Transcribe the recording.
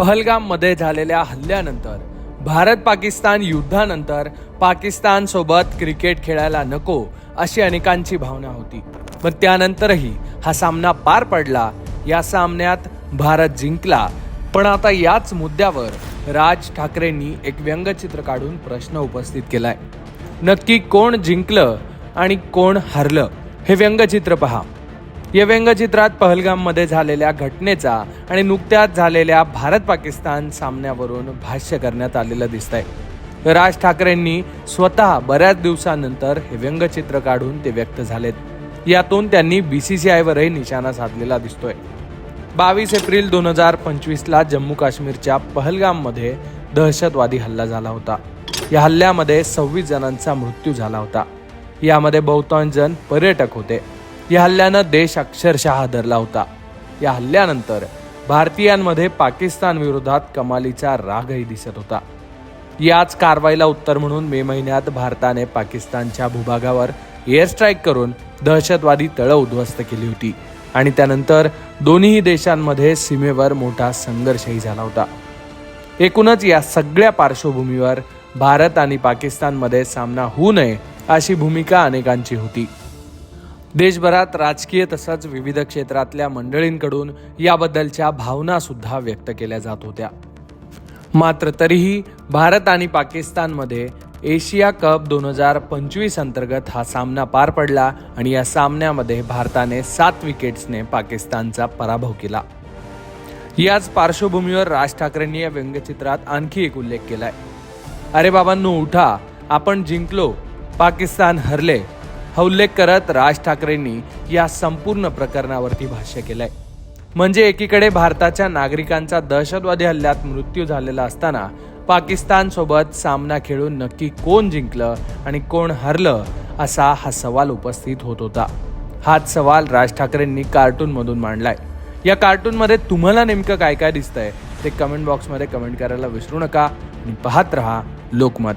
पहलगाममध्ये झालेल्या हल्ल्यानंतर भारत पाकिस्तान युद्धानंतर पाकिस्तानसोबत क्रिकेट खेळायला नको अशी अनेकांची भावना होती. पण त्यानंतरही हा सामना पार पडला या सामन्यात भारत जिंकला. पण आता याच मुद्द्यावर राज ठाकरेंनी एक व्यंगचित्र काढून प्रश्न उपस्थित केलाय. नक्की कोण जिंकलं आणि कोण हरलं हे व्यंगचित्र पहा. या व्यंगचित्रात पहलगाममध्ये झालेल्या घटनेचा आणि नुकत्याच झालेल्या भारत पाकिस्तान सामन्यावरून भाष्य करण्यात आलेलं दिसतंय. राज ठाकरेंनी स्वतः बऱ्याच दिवसानंतर हे व्यंगचित्र काढून ते व्यक्त झालेत. यातून त्यांनी बीसीसीआयवरही निशाणा साधलेला दिसतोय. बावीस एप्रिल दोन हजार पंचवीसला जम्मू काश्मीरच्या पहलगाममध्ये दहशतवादी हल्ला झाला होता. या हल्ल्यामध्ये सव्वीस जणांचा मृत्यू झाला होता. यामध्ये बहुतांश जण पर्यटक होते. या हल्ल्यानं देश अक्षरशः हादरला होता. या हल्ल्यानंतर भारतीयांमध्ये पाकिस्तान विरोधात कमालीचा रागही दिसत होता. याच कारवाईला उत्तर म्हणून मे महिन्यात भारताने पाकिस्तानच्या भूभागावर एअर स्ट्राईक करून दहशतवादी तळं उद्ध्वस्त केली होती आणि त्यानंतर दोन्ही देशांमध्ये सीमेवर मोठा संघर्षही झाला होता. एकूणच या सगळ्या पार्श्वभूमीवर भारत आणि पाकिस्तानमध्ये सामना होऊ नये अशी भूमिका अनेकांची होती. देशभरात राजकीय तसंच विविध क्षेत्रातल्या मंडळींकडून याबद्दलच्या भावना सुद्धा व्यक्त केल्या जात होत्या. मात्र तरीही भारत आणि पाकिस्तानमध्ये एशिया कप दोन हजार पंचवीस अंतर्गत हा सामना पार पडला आणि या सामन्यामध्ये भारताने सात विकेट्सने पाकिस्तानचा पराभव केला. याच पार्श्वभूमीवर राज ठाकरेंनी या व्यंगचित्रात आणखी एक उल्लेख केलाय. अरे बाबांनो उठा. आपण जिंकलो. पाकिस्तान हरले. हा उल्लेख करत राज ठाकरेंनी या संपूर्ण प्रकरणावरती भाष्य केलंय. म्हणजे एकीकडे भारताच्या नागरिकांचा दहशतवादी हल्ल्यात मृत्यू झालेला असताना पाकिस्तान सोबत सामना खेळून नक्की कोण जिंकलं आणि कोण हरलं असा हा सवाल उपस्थित होत होता. हाच सवाल राज ठाकरेंनी कार्टून मधून मांडलाय. या कार्टून मध्ये तुम्हाला नेमकं काय काय दिसतंय ते कमेंट बॉक्समध्ये कमेंट करायला विसरू नका आणि पाहत रहा लोकमत.